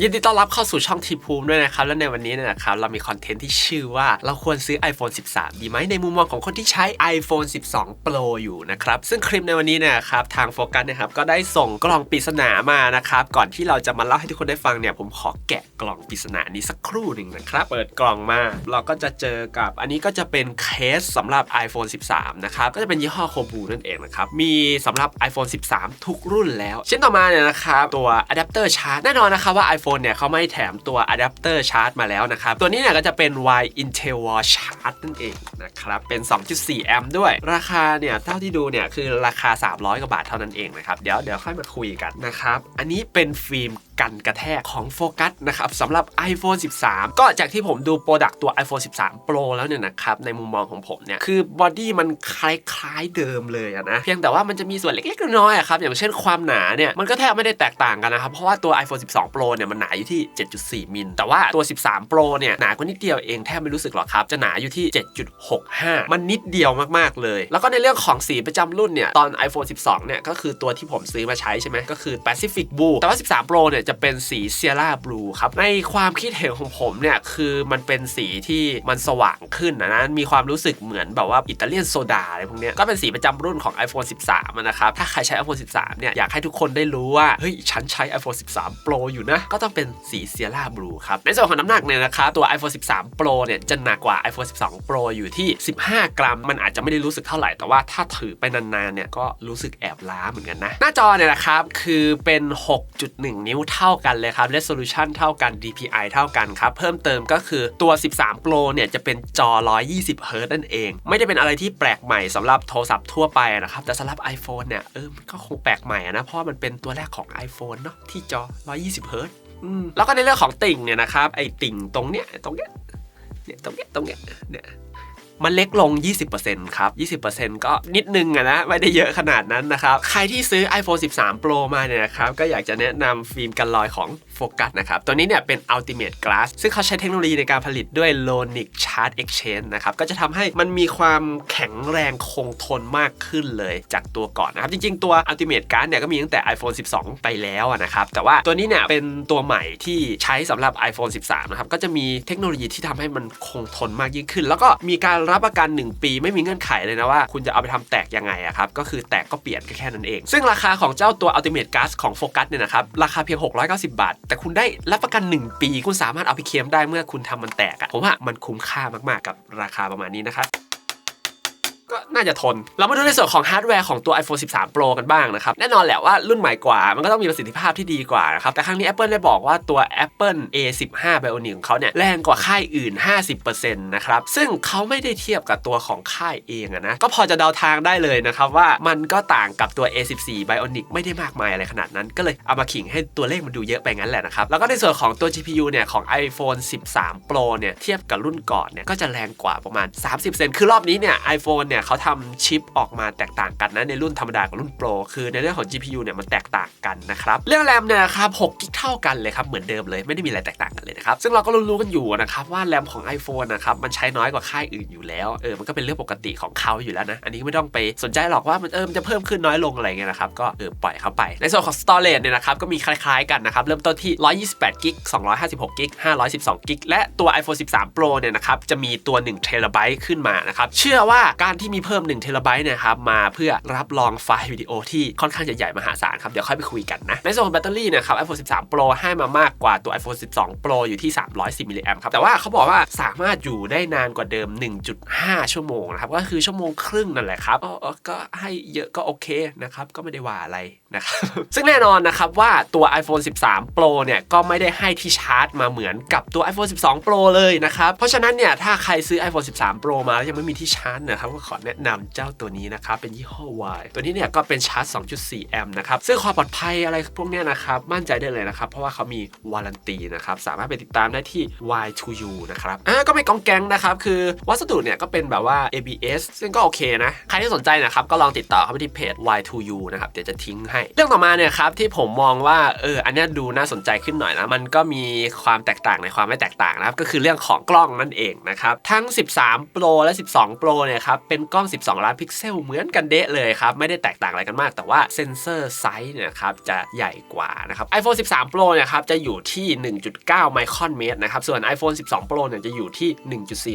ยินดีต้อนรับเข้าสู่ช่องทีภูมิด้วยนะครับ และในวันนี้เนี่ยนะครับ เรามีคอนเทนต์ที่ชื่อว่าเราควรซื้อ iPhone 13 ดีไหมในมุมมองของคนที่ใช้ iPhone 12 Pro อยู่นะครับ ซึ่งคลิปในวันนี้เนี่ยครับทางโฟกัสนะครับก็ได้ส่งกล่องปริศนามานะครับ ก่อนที่เราจะมาเล่าให้ทุกคนได้ฟังเนี่ยผมขอแกะกล่องปริศนานี้สักครู่หนึ่งนะครับเปิดกล่องมา เราก็จะเจอกับอันนี้ก็จะเป็นเคสสำหรับ iPhone 13 นะครับก็จะเป็นยี่ห้อโคบูนั่นเองนะครับมีสำหรับ iPhone 13 ทุกรุ่นแล้ว เช่นต่อมาเนี่ยนะครับตัวอะแดปเตอร์ชาร์จแน่นอนนะครับว่า iPhone เนี่ยเขาไม่แถมตัวอะแดปเตอร์ชาร์จมาแล้วนะครับ ตัวนี้เนี่ยก็จะเป็น Y Intel Wall Charge นั่นเองนะครับ เป็น 2.4 แอมป์ด้วย ราคาเนี่ยเท่าที่ดูเนี่ยคือราคา 300 กว่าบาทเท่านั้นเองนะครับ เดี๋ยวเดี๋ยวค่อยมาคุยกันนะครับ อันนี้เป็นฟิล์มกันกระแทกของโฟกัสนะครับสำหรับ iPhone 13 ก็จากที่ผมดูโปรดักต์ตัว iPhone 13 Pro แล้วเนี่ยนะครับ ในมุมมองของผมเนี่ย คือบอดี้มันคล้ายๆเดิมเลยนะ เพียงแต่ว่ามันจะมีส่วนเล็กๆน้อยๆครับอย่างเช่นความหนาเนี่ยมันก็แทบไม่ได้แตกต่างกันนะครับเพราะว่าตัว iPhone 12 Pro เนี่ยมันหนาอยู่ที่ 7.4 มิล แต่ว่าตัว 13 Pro เนี่ยหนากว่านิดเดียวเองแทบไม่รู้สึกหรอกครับ จะหนาอยู่ที่ 7.65 มันนิดเดียวมากๆเลย แล้วก็ในเรื่องของสีประจำรุ่นเนี่ยตอน iPhone 12 เนี่ยก็คือตัวที่ผมซื้อมาใช้ใช่ไหมก็คือ Pacific Blue แต่ว่า 13 Pro เนี่ยจะเป็นสี Sierra Blue ครับ ในความคิดเห็นของผมเนี่ยคือมันเป็นสีที่มันสว่างขึ้นนะนะมีความรู้สึกเหมือนแบบว่าอิตาเลียนโซดาอะไรพวกเนี้ยก็เป็นสีประจำรุ่นของ iPhone 13 นะครับถ้าใครใช้ iPhone 13 เนี่ยอยากให้ทุกคนได้รู้ว่าเฮ้ยฉันใช้ iPhone 13 Pro อยู่นะก็ต้องเป็นสี Sierra Blue ครับ ในส่วนของน้ำหนักเนี่ยนะครับตัว iPhone 13 Pro เนี่ยจะหนักกว่า iPhone 12 Pro อยู่ที่ 15 กรัม มันอาจจะไม่ได้รู้สึกเท่าไหร่ แต่ว่าถ้าถือไปนานๆเนี่ยก็รู้สึกแอบล้าเหมือนกันนะ หน้าจอเนี่ยนะครับคือเป็น 6.1 นิ้วเท่ากันเลยครับ resolution เท่ากัน DPI เท่ากันครับเพิ่มเติมก็คือตัว 13 Pro เนี่ยจะเป็นจอ 120 Hz นั่นเอง ไม่ได้เป็นอะไรที่แปลกใหม่สำหรับโทรศัพท์ทั่วไปนะครับแต่สำหรับ iPhone เนี่ยเออมันก็คงแปลกใหม่นะเพราะมันเป็นตัวแรกของ iPhone เนาะที่จอ 120 Hz แล้วก็ในเรื่องของติ่งเนี่ยนะครับไอ้ติ่งตรงเนี้ยตรงเนี้ยเนี่ยตรงเนี้ยตรงเนี้ยเนี่ย มันเล็กลง 20%ครับ 20%ก็นิดนึงอะนะ ไม่ได้เยอะขนาดนั้นนะครับ ใครที่ซื้อ iPhone 13 Pro มาเนี่ยนะครับ ก็อยากจะแนะนำฟิล์มกันรอยของโฟกัสนะครับ ตัวนี้เนี่ยเป็น Ultimate Glass ซึ่งเขาใช้เทคโนโลยีในการผลิตด้วย Lonic Charge Exchange นะครับ ก็จะทำให้มันมีความแข็งแรงคงทนมากขึ้นเลยจากตัวก่อนนะครับ จริงๆ ตัว Ultimate Glass เนี่ยก็มีตั้งแต่ iPhone 12 ไปแล้วนะครับ แต่ว่าตัวนี้เนี่ยเป็นตัวใหม่ที่ใช้สำหรับ iPhone 13 นะครับ ก็จะมีเทคโนโลยีที่ทำให้มันคงทนมากยิ่งขึ้น แล้วก็มีการรับประกัน 1 ปีไม่มีเงื่อนไขเลยนะว่า คุณจะเอาไปทำแตกยังไงอะครับ ก็คือแตกก็เปลี่ยนก็แค่นั้นเอง ซึ่งราคาของเจ้าตัว Ultimate Gas ของโฟกัสเนี่ยนะครับ ราคาเพียง 690 บาท แต่คุณได้รับประกัน 1 ปี คุณสามารถเอาไปเคลมได้เมื่อคุณทำมันแตกอะผมว่ามันคุ้มค่ามากๆกับราคาประมาณนี้นะครับาจะทน เรามาดูในส่วนของฮาร์ดแวร์ของตัว iPhone 13 Pro กันบ้างนะครับ แน่นอนแหละว่ารุ่นใหม่กว่า มันก็ต้องมีประสิทธิภาพที่ดีกว่านะครับ แต่ครั้งนี้ Apple ได้บอกว่าตัว Apple A15 Bionic ของเขาเนี่ยแรงกว่าค่ายอื่น 50%นะครับ ซึ่งเขาไม่ได้เทียบกับตัวของค่ายเองนะ ก็พอจะเดาทางได้เลยนะครับว่ามันก็ต่างกับตัว A14 Bionic ไม่ได้มากมายอะไรขนาดนั้น ก็เลยเอามาขิงให้ตัวเลขมันดูเยอะไปงั้นแหละนะครับ แล้วก็ในส่วนของตัว GPU เนี่ยของ iPhone 13 Pro เนี่ยเทียบกับรุ่นก่อนเนี่ยก็จะแรงกว่าประมาณ 30%คือรอบนี้เนี่ย iPhone เนี่ยเขาทำชิปออกมาแตกต่างกันนะในรุ่นธรรมดากับรุ่นโปรคือในเรื่องของ GPU เนี่ยมันแตกต่างกันนะครับเรื่องแรมเนี่ยนะครับ6กิกเท่ากันเลยครับเหมือนเดิมเลยไม่ได้มีอะไรแตกต่างกันเลยนะครับซึ่งเราก็รู้ๆกันอยู่นะครับว่าแรมของ iPhone นะครับมันใช้น้อยกว่าค่ายอื่นอยู่แล้วเออมันก็เป็นเรื่องปกติของเขาอยู่แล้วนะอันนี้ไม่ต้องไปสนใจหรอกว่ามันเออมันจะเพิ่มขึ้นน้อยลงอะไรเงี้ยนะครับก็เออปล่อยเขาไป ในส่วนของ storage เนี่ยนะครับก็มีคล้ายๆกันนะครับเริ่มต้นที่128กิก256กิก512กิกและตัว iPhone 13 Pro เนี่ยนะครับจะมีตัว1 t b ขึ้นมานะครับเชื่อว่าการที่มีเพิ่ม1 t b เนี่ยครับมาเพื่อรับรองไฟล์วิดีโอที่ค่อนข้างจะใหญ่มหาศาลครับ เดี๋ยวค่อยไปคุยกันนะ ในส่วนของแบตเตอรี่นะครับ iPhone 13 Pro ให้มามากกว่าตัว iPhone 12 Pro อยู่ที่ 310มิลลิแอมป์ครับ แต่ว่าเขาบอกว่าสามารถอยู่ได้นานกว่าเดิม 1.5 ชั่วโมงนะครับ ก็คือชั่วโมงครึ่งนั่นแหละครับก็ก็ให้เยอะก็โอเคนะครับ ก็ไม่ได้ว่าอะไรนะครับซึ่งแน่นอนนะครับว่าตัว iPhone 13 Pro เนี่ยก็ไม่ได้ให้ที่ชาร์จมาเหมือนกับตัว iPhone 12 Pro เลยนะครับเพราะฉะนั้นเนี่ยถ้าใครซื้อ iPhone 13 Pro มาแล้วยังไม่มีที่ชาร์จนะครับก็ขอแนะนำเจ้าตัวนี้นะครับ เป็นยี่ห้อ Y ตัวนี้เนี่ยก็เป็นชาร์จ 2.4 แอมป์นะครับ ซึ่งความปลอดภัยอะไรพวกเนี้ยนะครับ มั่นใจได้เลยนะครับ เพราะว่าเขามีวารันตีนะครับ สามารถไปติดตามได้ที่ Y2U นะครับ อ่าก็ไม่กองแกงนะครับ คือวัสดุเนี่ยก็เป็นแบบว่า ABS ซึ่งก็โอเคนะ ใครที่สนใจนะครับก็ลองติดต่อเข้าไปที่เพจ Y2U นะครับ เดี๋ยวจะทิ้งให้ เรื่องต่อมาเนี่ยครับที่ผมมองว่าเอออันนี้ดูน่าสนใจขึ้นหน่อยนะมันก็มีความแตกต่างในความไม่แตกต่างนะครับก็คือเรื่องของกล้องนั่นเองนะครับทั้ง 13 Pro และ 12 Pro เนี่ยครับเป็นกล้อง12 ล้านพิกเซลเหมือนกันเดะเลยครับ ไม่ได้แตกต่างอะไรกันมาก แต่ว่าเซนเซอร์ไซส์เนี่ยครับจะใหญ่กว่านะครับ iPhone 13 Pro เนี่ยครับจะอยู่ที่ 1.9 ไมครอนเมตรนะครับ ส่วน iPhone 12 Pro เนี่ยจะอยู่ที่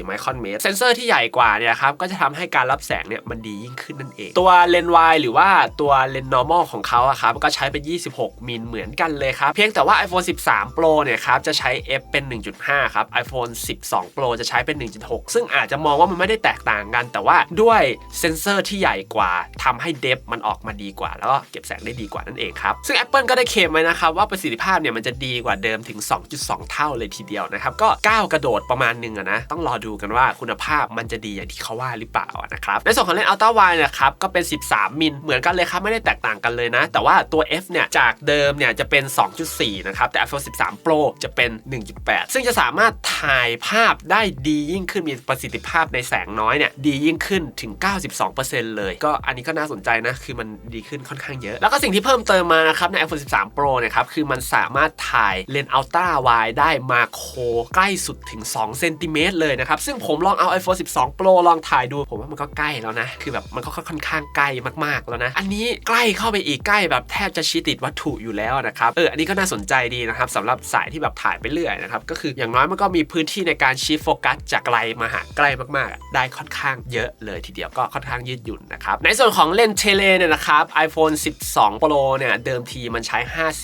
1.4 ไมครอนเมตร เซนเซอร์ที่ใหญ่กว่าเนี่ยครับก็จะทำให้การรับแสงเนี่ยมันดียิ่งขึ้นนั่นเอง ตัวเลนส์วายหรือว่าตัวเลนส์ normal ของเขาอะครับก็ใช้เป็น 26 มิลเหมือนกันเลยครับ เพียงแต่ว่า iPhone 13 Pro เนี่ยครับจะใช้ f เป็น 1.5 ครับ iPhone 12 Pro จะใช้เป็น 1.6 ซึ่งอาจจะมองว่ามันไม่ได้แตกต่างกัน แต่ว่าด้วยเซนเซอร์ที่ใหญ่กว่าทำให้เดฟมันออกมาดีกว่า แล้วก็เก็บแสงได้ดีกว่านั่นเองครับ ซึ่ง Apple ก็ได้เคลมไว้นะครับว่าประสิทธิภาพเนี่ยมันจะดีกว่าเดิมถึง 2.2 เท่าเลยทีเดียวนะครับ ก็ก้าวกระโดดประมาณหนึงอะนะ ต้องรอดูกันว่าคุณภาพมันจะดีอย่างที่เขาว่าหรือเปล่านะครับในส่วนของเลนส์ Ultra Wide นะครับก็เป็น 13 มิลเหมือนกันเลยครับไม่ได้แตกต่างกันเลยนะ แต่ว่าตัว f เนี่ยจากเดิมเนี่ยจะเป็น 2.4 นะครับแต่ iPhone 13 Pro จะเป็น 1.8 ซึ่งจะสามารถถ่ายภาพได้ดียิ่งขึ้นมีประสิทธิภาพในแสงน้อยเนี่ยดียิ่งขึ้นถึง92%เลย ก็อันนี้ก็น่าสนใจนะ คือมันดีขึ้นค่อนข้างเยอะ แล้วก็สิ่งที่เพิ่มเติมมานะครับใน iPhone 13 Pro นี่ยครับ คือมันสามารถถ่ายเลนส์ Ultra Wide ได้มาโคใกล้สุดถึง2เซนติเมตรเลยนะครับ ซึ่งผมลองเอา iPhone 12 Pro ลองถ่ายดู ผมว่ามันก็ใกล้แล้วนะ คือแบบมันก็ค่อนข้างใกล้มากๆแล้วนะ อันนี้ใกล้เข้าไปอีกใกล้แบบแทบจะชิดติดวัตถุอยู่แล้วนะครับ เออ อันนี้ก็น่าสนใจดีนะครับสำหรับสายที่แบบถ่ายไปเรื่อยนะครับ ก็คืออย่างน้อยมันก็มีพื้นที่ในการชี้โฟกัสจากไกลมาหาใกล้มากๆ ได้ค่อนข้างเยอะเลยทีเดียวก็ค่อนข้างยืดหยุ่นนะครับในส่วนของเลนส์เทเลเนี่ยนะครับ iPhone 12 Pro เนี่ยเดิมทีมันใช้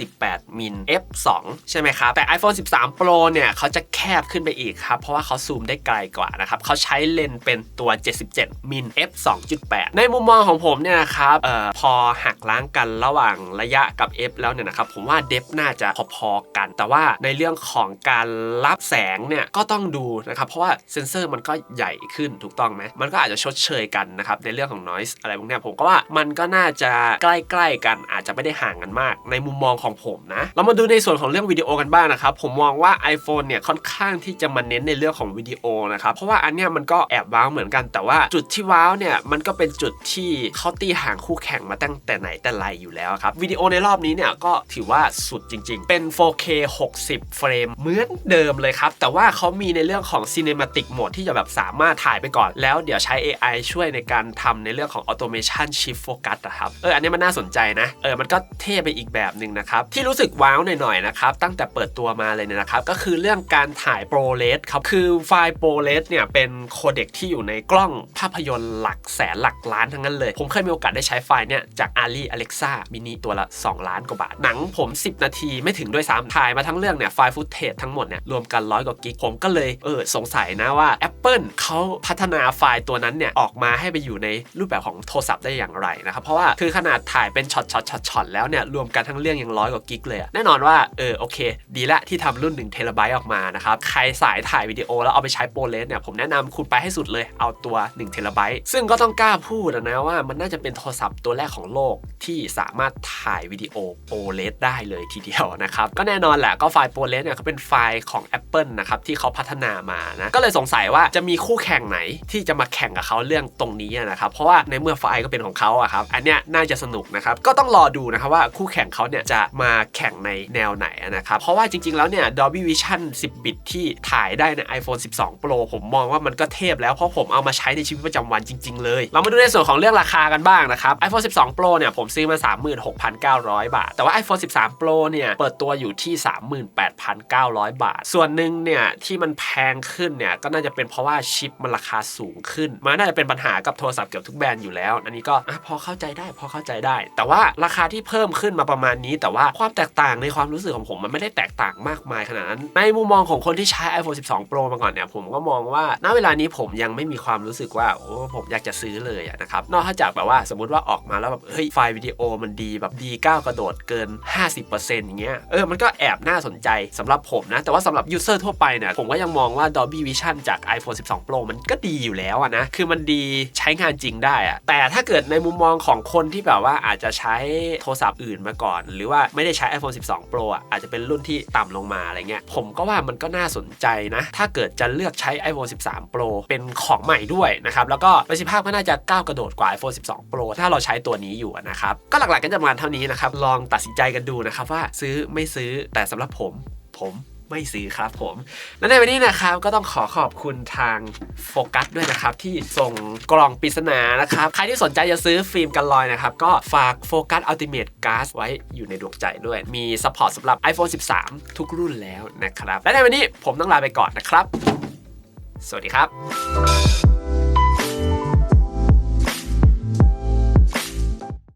58 มิล f2 ใช่ไหมครับ แต่ iPhone 13 Pro เนี่ยเขาจะแคบขึ้นไปอีกครับ เพราะว่าเขาซูมได้ไกลกว่านะครับเขาใช้เลนเป็นตัว 77 มิล f 2.8 ในมุมมองของผมเนี่ยนะครับเอ่อพอหักล้างกันระหว่างระยะกับ f แล้วเนี่ยนะครับผมว่าเดฟน่าจะพอๆกัน แต่ว่าในเรื่องของการรับแสงเนี่ยก็ต้องดูนะครับเพราะว่าเซนเซอร์มันก็ใหญ่ขึ้นถูกต้องไหมมันก็อาจจะชดเชยกันนะครับในเรื่องของ noise อะไรพวกนี้ผมก็ว่ามันก็น่าจะใกล้ๆกันอาจจะไม่ได้ห่างกันมาก ในมุมมองของผมนะเรามาดูในส่วนของเรื่องวิดีโอกันบ้างนะครับผมมองว่า iPhone เนี่ยค่อนข้างที่จะมาเน้นในเรื่องของวิดีโอนะครับเพราะว่าอันเนี้ยมันก็แอบว้าวเหมือนกัน แต่ว่าจุดที่ว้าวเนี่ยมันก็เป็นจุดที่เขาตีห่างคู่แข่งมาตั้งแต่ไหนแต่ไรอยู่แล้วครับวิดีโอในรอบนี้เนี่ยก็ถือว่าสุดจริง ๆ เป็น 4K 60 เฟรมเหมือนเดิมเลยครับแต่ว่าเขามีในเรื่องของ Cinematic Mode ที่จะแบบสามารถถ่ายไปก่อนแล้วเดี๋ยวใช้ AI ช่วยในการทำในเรื่องของ Automation Shift Focus นะครับเอออันนี้มันน่าสนใจนะเออมันก็เท่ไปอีกแบบหนึ่งนะครับที่รู้สึกว้าวหน่อยๆนะครับตั้งแต่เปิดตัวมาเลยเนี่ยนะครับก็คือเรื่องการถ่ายโปรเลสครับคือไฟล์โปรเลสเนี่ยเป็นโคเด็กที่อยู่ในกล้องภาพยนตร์หลักแสนหลักล้านทั้งนั้นเลย ผมเคยมีโอกาสได้ใช้ไฟล์เนี่ยจาก Ali Alexa mini ตัวละ 2 ล้านกว่าบาท หนังผม 10 นาทีไม่ถึงด้วยซ้ำถ่ายมาทั้งเรื่องเนี่ยไฟล์ฟุตเทจทั้งหมดเนี่ยรวมกันร้อยกว่ากิกผมก็เลยเออสงสัยนะว่า Apple เขาพัฒนาไฟล์ตัวนั้นเนี่ยออกมาให้ไปอยู่ในรูปแบบของโทรศัพท์ได้อย่างไรนะครับเพราะว่าคือขนาดถ่ายเป็นช็อตช็อตช็อตช็อตแล้วเนี่ยรวมกันทั้งเรื่องยังร้อยกว่ากิกเลยแน่นอนว่าเออโอเค ดีละที่ทำรุ่น1เทราไบต์ออกมานะครับใครสายถ่ายวิดีโอแล้วเอาไปใช้โปรเลสเนี่ยผมแนะนำคุณไปให้สุดเลยเอาตัว1เทราไบต์ซึ่งก็ต้องกล้าพูดนะว่ามันน่าจะเป็นโทรศัพท์ตัวแรกของโลกที่สามารถถ่ายวิดีโอโปรเลสได้เลยทีเดียวนะครับก็แน่นอนแหละก็ไฟล์โปรเลสเนี่ยเขาเป็นไฟล์ของ Apple นะครับที่เขาพัฒนามานะก็เลยสงสัยว่าจะมีคู่แข่งไหนที่จะมาแข่งกับเขาเรื่องตรงนี้นะครับเพราะว่าในเมื่อไฟก็เป็นของเขาอะครับอันเนี้ยน่าจะสนุกนะครับก็ต้องรอดูนะครับว่าคู่แข่งเขาเนี่ยจะมาแข่งในแนวไหนนะครับเพราะว่าจริง ๆ แล้วเนี่ย Dolby Vision 10 บิตที่ถ่ายได้ใน iPhone 12 Pro ผมมองว่ามันก็เทพแล้วเพราะผมเอามาใช้ในชีวิตประจำวันจริง ๆ เลย เรามาดูในส่วนของเรื่องราคากันบ้างนะครับ iPhone 12 Pro เนี่ยผมซื้อมา 36,900 บาท แต่ว่า iPhone 13 Pro เนี่ยเปิดตัวอยู่ที่ 38,900 บาท ส่วนหนึ่งเนี่ยที่มันแพงขึ้นเนี่ยก็น่าจะเป็นเพราะว่าชิปมันราคาสูงขึ้น มันน่าจะเป็นปัญหาหากับโทรศัพท์เกือบทุกแบรนด์อยู่แล้ว อันนี้ก็อพอเข้าใจได้พอเข้าใจได้ แต่ว่าราคาที่เพิ่มขึ้นมาประมาณนี้ แต่ว่าความแตกต่างในความรู้สึกของผมมันไม่ได้แตกต่างมากมายขนาดนั้น ในมุมมองของคนที่ใช้ iPhone 12 Pro มาก่อนเนี่ยผมก็มองว่าณเวลานี้ผมยังไม่มีความรู้สึกว่าโอ้ผมอยากจะซื้อเลยนะครับนอกจากแบบว่าสมมติว่าออกมาแล้วแบบเฮ้ยไฟล์วิดีโอมันดีแบบดีก้าวกระโดดเกิน 50%อย่างเงี้ยเออมันก็แอบน่าสนใจสำหรับผมนะ แต่ว่าสำหรับยูเซอร์ทั่วไปเนี่ยผมก็ยังมองว่า Dolby Vision จาก iPhone 12 Pro มันก็ดีอยู่แล้วนะคือมันดีใช้งานจริงได้อะแต่ถ้าเกิดในมุมมองของคนที่แบบว่าอาจจะใช้โทรศัพท์อื่นมาก่อน หรือว่าไม่ได้ใช้ iPhone 12 Pro อะอาจจะเป็นรุ่นที่ต่ำลงมาอะไรเงี้ยผมก็ว่ามันก็น่าสนใจนะ ถ้าเกิดจะเลือกใช้ iPhone 13 Pro เป็นของใหม่ด้วยนะครับ แล้วก็ประสิทธิภาพก็น่าจะก้าวกระโดดกว่า iPhone 12 Pro ถ้าเราใช้ตัวนี้อยู่นะครับ ก็หลักๆก็จะประมาณเท่านี้นะครับ ลองตัดสินใจกันดูนะครับว่าซื้อไม่ซื้อแต่สำหรับผมผม ไม่ซื้อครับผมและในวันนี้นะครับก็ต้องขอขอบคุณทางโฟกัสด้วยนะครับที่ส่งกล่องปริศนานะครับใครที่สนใจจะซื้อฟิล์มกันลอยนะครับก็ฝากโฟกัสอัลติเมทก๊าซไว้อยู่ในดวงใจด้วย มีซัพพอร์ตสำหรับ iPhone 13 ทุกรุ่นแล้วนะครับและในวันนี้ผมต้องลาไปก่อนนะครับ สวัสดีครับ